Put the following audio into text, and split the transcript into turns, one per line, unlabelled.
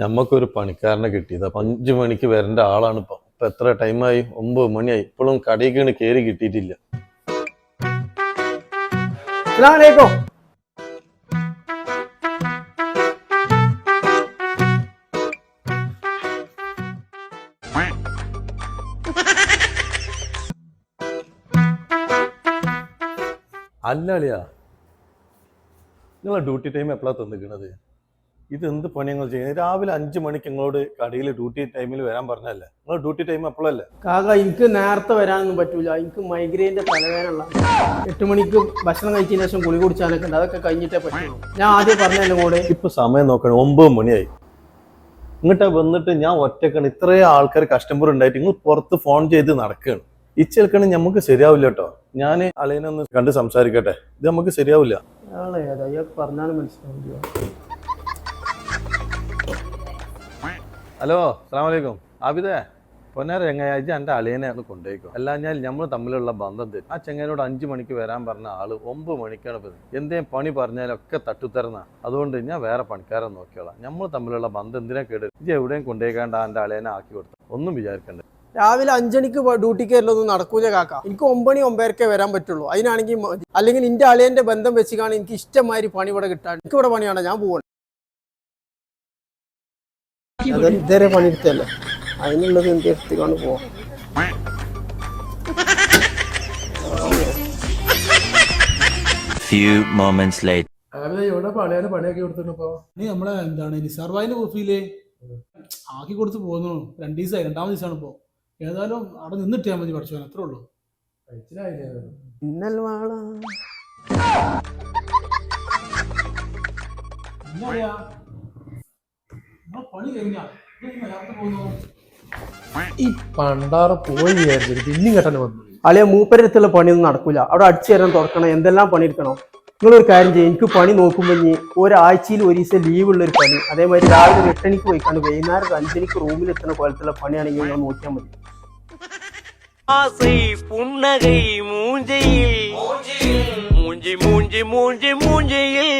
ഞമ്മക്കൊരു പണിക്കാരനെ കിട്ടിയത്. അപ്പൊ അഞ്ചു മണിക്ക് വരേണ്ട ആളാണ് ഇപ്പൊ. ഇപ്പൊ എത്ര ടൈമായി ഒമ്പത് മണിയായി. ഇപ്പോഴും കടയിക്കാണ് കയറി കിട്ടിയിട്ടില്ല. അല്ല അളിയാ നിങ്ങളെ ഡ്യൂട്ടി ടൈം എപ്പോഴാണ് തന്നിക്കണത്? ഇത് എന്ത് പണി നിങ്ങൾ ചെയ്യുന്നത്? രാവിലെ അഞ്ചു മണിക്ക് നിങ്ങളോട് കടയിൽ ഡ്യൂട്ടി ടൈമിൽ വരാൻ പറഞ്ഞല്ലേ നിങ്ങൾ ഡ്യൂട്ടി ടൈം അപ്പോഴല്ലേ?
കാക്ക എനിക്ക് നേരത്തെ വരാനൊന്നും പറ്റൂല. എനിക്ക് മൈഗ്രെയിന്റെ തലവേദന എട്ട് മണിക്ക് ഭക്ഷണം കഴിച്ചതിന് ശേഷം ഗുളി കുടിച്ചാലൊക്കെ ഉണ്ട്. അതൊക്കെ കഴിഞ്ഞിട്ടേ പറ്റുള്ളൂ. ഞാൻ ആദ്യം പറഞ്ഞതല്ലേ കൂടെ
ഇപ്പൊ സമയം നോക്കണം. ഒമ്പത് മണിയായി. ഇങ്ങോട്ട് വന്നിട്ട് ഞാൻ ഒറ്റക്കാണ്. ഇത്രയും ആൾക്കാർ കസ്റ്റമർ ഉണ്ടായിട്ട് നിങ്ങൾ പുറത്ത് ഫോൺ ചെയ്ത് നടക്കുകയാണ് ഇച്ചെൽക്കണ നമുക്ക് ശരിയാവില്ല കേട്ടോ. ഞാൻ അളിയനൊന്ന് കണ്ട് സംസാരിക്കട്ടെ. ഇത് നമുക്ക് ശരിയാവില്ല.
അയാളെ പറഞ്ഞാലും മനസ്സിലാവില്ല.
ഹലോ അസ്സാം വലൈക്കും ആബിദേ പൊന്നാര എങ്ങനെയാഴ്ച എന്റെ അളിയനെ ഒന്ന് കൊണ്ടുപോയിക്കോ അല്ല ഞാൻ നമ്മൾ തമ്മിലുള്ള ബന്ധം തരും ആ ചെങ്ങനോട് അഞ്ചു മണിക്ക് വരാൻ പറഞ്ഞ ആൾ ഒമ്പത് മണിക്കാണ് വരുന്നത് എന്തേലും പണി പറഞ്ഞാലൊക്കെ തട്ടുത്തരുന്ന. അതുകൊണ്ട് ഞാൻ വേറെ പണിക്കാരെ നോക്കിയോളാം. നമ്മൾ തമ്മിലുള്ള ബന്ധം എന്തിനാ കേട്? ഇത് എവിടെയും കൊണ്ടുപോയിക്കാണ്ട് എന്റെ അളിയനെ ആക്കി കൊടുത്ത. ഒന്നും വിചാരിക്കണ്ട.
രാവിലെ അഞ്ചണിക്ക് ഡ്യൂട്ടിക്ക് വരലൊന്നും നടക്കൂല കാക്ക. എനിക്ക് ഒമ്പണി ഒമ്പതരക്കേ വരാൻ പറ്റുള്ളൂ. അതിനാണെങ്കിൽ അല്ലെങ്കിൽ എന്റെ അളിയന്റെ ബന്ധം വെച്ചിക്കാണ് എനിക്ക് ഇഷ്ടമായി പണി ഇവിടെ കിട്ടാൻ. എനിക്ക് ഇവിടെ പണിയാണ് ഞാൻ പോവാണ്. അത് ഇതുവരെ പണിയെടുത്തല്ലേ അതിനുള്ളത് എന്ത് എടുത്തിക്കൊണ്ട് പോവാം.
Few moments later.
എവിടെ പണിയാറ് പണിയാക്കി കൊടുത്തിട്ടോ നീ നമ്മളെ എന്താണ് നിസാർ ഭായിന്റെ കോഫിയിൽ ആക്കി കൊടുത്ത് പോകുന്നു. രണ്ടു ദിവസമായി രണ്ടാമത് ദിവസമാണ് ഇപ്പോ. ഏതായാലും അവിടെ നിന്നിട്ടാ മതി പഠിച്ചു അത്രേ ഉള്ളൂ.
ഇന്നൽ വാള
എന്നറിയാ നമ്മളെ പണി കഴിഞ്ഞാ നേരത്തെ പോകുന്നു
ഈ പണ്ടാറ പോയി വിചാരിച്ചിട്ട് പിന്നെയും കെട്ടനെ വന്നു
അളിയ മൂപ്പരത്തുള്ള പണിയൊന്നും നടക്കൂല അവിടെ അടിച്ചു തരാൻ തുറക്കണം എന്തെല്ലാം പണിയെടുക്കണം നിങ്ങളൊരു കാര്യം ചെയ്യും എനിക്ക് പണി നോക്കുമ്പോൾ ഇനി ഒരാഴ്ചയിൽ ഒരു ദിവസം ലീവ് ഉള്ള ഒരു പണി അതേമാതിരി രാവിലെ ഒരു എട്ടണിക്ക് പോയിക്കാണ്ട് വൈകുന്നേരം ഒരു അഞ്ചണിക്ക് റൂമിൽ എത്തുന്ന പോലത്തുള്ള പണിയാണെങ്കിൽ നിങ്ങൾ നോക്കിയാൽ മതി
ஆசை புன்னகை மூஞ்சையில் மூஞ்சி மூஞ்சி மூஞ்சி மூஞ்சியில்